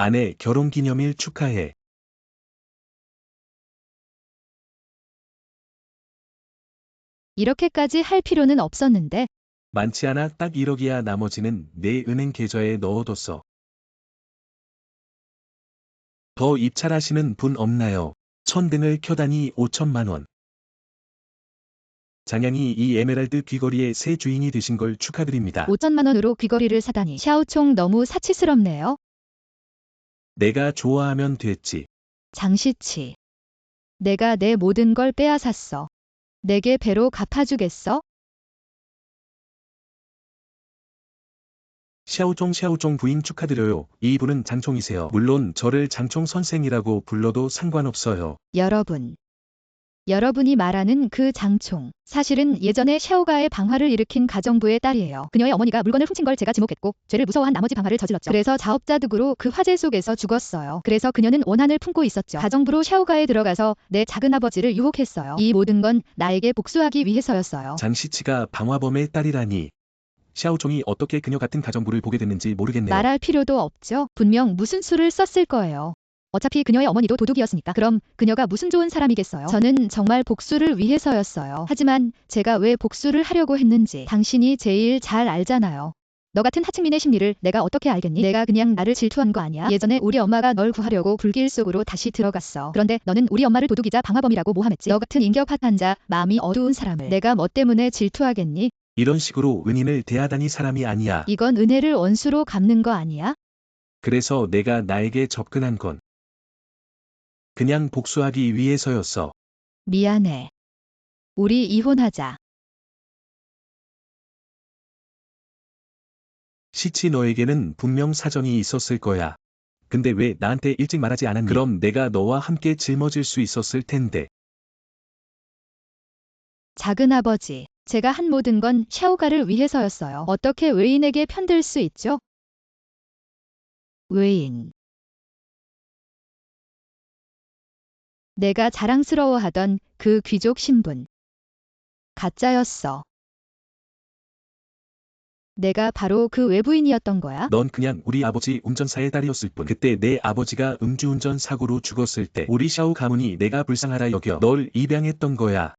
아내 결혼기념일 축하해. 이렇게까지 할 필요는 없었는데 많지 않아 딱 1억이야 나머지는 내 은행 계좌에 넣어뒀어. 더 입찰하시는 분 없나요? 천등을 켜다니 5천만 원. 장양이 이 에메랄드 귀걸이의 새 주인이 되신 걸 축하드립니다. 5천만 원으로 귀걸이를 사다니 샤오총 너무 사치스럽네요. 내가 좋아하면 됐지. 장시치. 내가 내 모든 걸 빼앗았어. 내게 배로 갚아주겠어? 샤오종 샤오종 부인 축하드려요. 이분은 장총이세요. 물론 저를 장총 선생이라고 불러도 상관없어요. 여러분. 여러분이 말하는 그 장총. 사실은 예전에 샤오가의 방화를 일으킨 가정부의 딸이에요. 그녀의 어머니가 물건을 훔친 걸 제가 지목했고 죄를 무서워한 나머지 방화를 저질렀죠. 그래서 자업자득으로 그 화재 속에서 죽었어요. 그래서 그녀는 원한을 품고 있었죠. 가정부로 샤오가에 들어가서 내 작은아버지를 유혹했어요. 이 모든 건 나에게 복수하기 위해서였어요. 장시치가 방화범의 딸이라니. 샤오종이 어떻게 그녀 같은 가정부를 보게 됐는지 모르겠네요. 말할 필요도 없죠. 분명 무슨 수를 썼을 거예요. 어차피 그녀의 어머니도 도둑이었으니까. 그럼 그녀가 무슨 좋은 사람이겠어요. 저는 정말 복수를 위해서였어요. 하지만 제가 왜 복수를 하려고 했는지 당신이 제일 잘 알잖아요. 너 같은 하층민의 심리를 내가 어떻게 알겠니? 내가 그냥 나를 질투한 거 아니야? 예전에 우리 엄마가 널 구하려고 불길 속으로 다시 들어갔어. 그런데 너는 우리 엄마를 도둑이자 방화범이라고 모함했지. 너 같은 인격 파탄자, 마음이 어두운 사람을 내가 뭐 때문에 질투하겠니? 이런 식으로 은인을 대하다니 사람이 아니야. 이건 은혜를 원수로 갚는 거 아니야? 그래서 내가 나에게 접근한 건 그냥 복수하기 위해서였어. 미안해. 우리 이혼하자. 시치 너에게는 분명 사정이 있었을 거야. 근데 왜 나한테 일찍 말하지 않았니? 그럼 내가 너와 함께 짊어질 수 있었을 텐데. 작은 아버지, 제가 한 모든 건 샤오가를 위해서였어요. 어떻게 외인에게 편들 수 있죠? 외인. 내가 자랑스러워하던 그 귀족 신분. 가짜였어. 내가 바로 그 외부인이었던 거야? 넌 그냥 우리 아버지 운전사의 딸이었을 뿐. 그때 내 아버지가 음주운전 사고로 죽었을 때 우리 샤오 가문이 내가 불쌍하다 여겨 널 입양했던 거야.